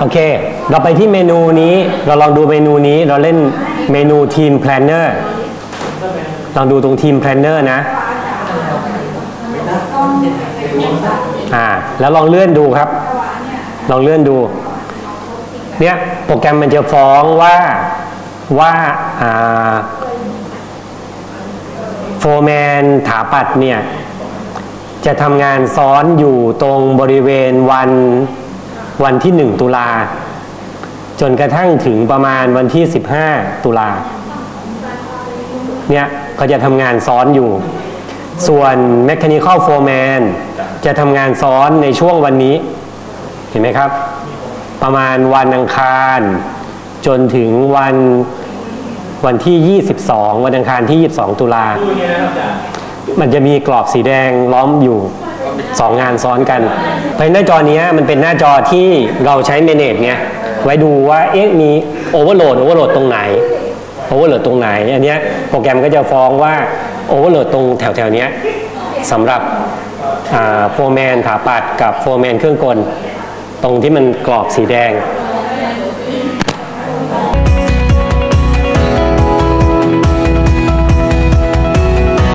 โอเค เราไปที่เมนูนี้ เราลองดูเมนูนี้ เราเล่นเมนูทีมแพลนเนอร์ ลองดูตรงทีมแพลนเนอร์นะ อ่า แล้วลองเลื่อนดูครับ ลองเลื่อนดู เนี่ย โปรแกรมมันจะฟ้องว่า ว่า อ่า โฟร์แมนถาปัดเนี่ย จะทำงานซ้อนอยู่ตรงบริเวณวัน วันที่ 1 ตุลา จนกระทั่งถึงประมาณวันที่ 15 ตุลาเนี่ยเขาจะทำงานซ้อนอยู่ ส่วน Mechanical Foreman จะทำงานซ้อนในช่วงวันนี้ เห็นไหมครับ ประมาณวันอังคาร จนถึงวันวันที่ 22 วันอังคารที่ 22 ตุลา มันจะมีกรอบสีแดงล้อมอยู่ 2 งานซ้อนกัน เพราะหน้าจอเนี้ยมันเป็นหน้าจอที่เราใช้เมเนจไงไว้ดูว่าเอ๊ะมีโอเวอร์โหลดโอเวอร์โหลดตรงไหนโอเวอร์โหลดตรงไหน อันเนี้ยโปรแกรมก็จะฟ้องว่าโอเวอร์โหลดตรงแถวแถวๆเนี้ยสำหรับโฟร์แมนถาปัดกับโฟร์แมนเครื่องกล ตรงที่มันกรอบสีแดง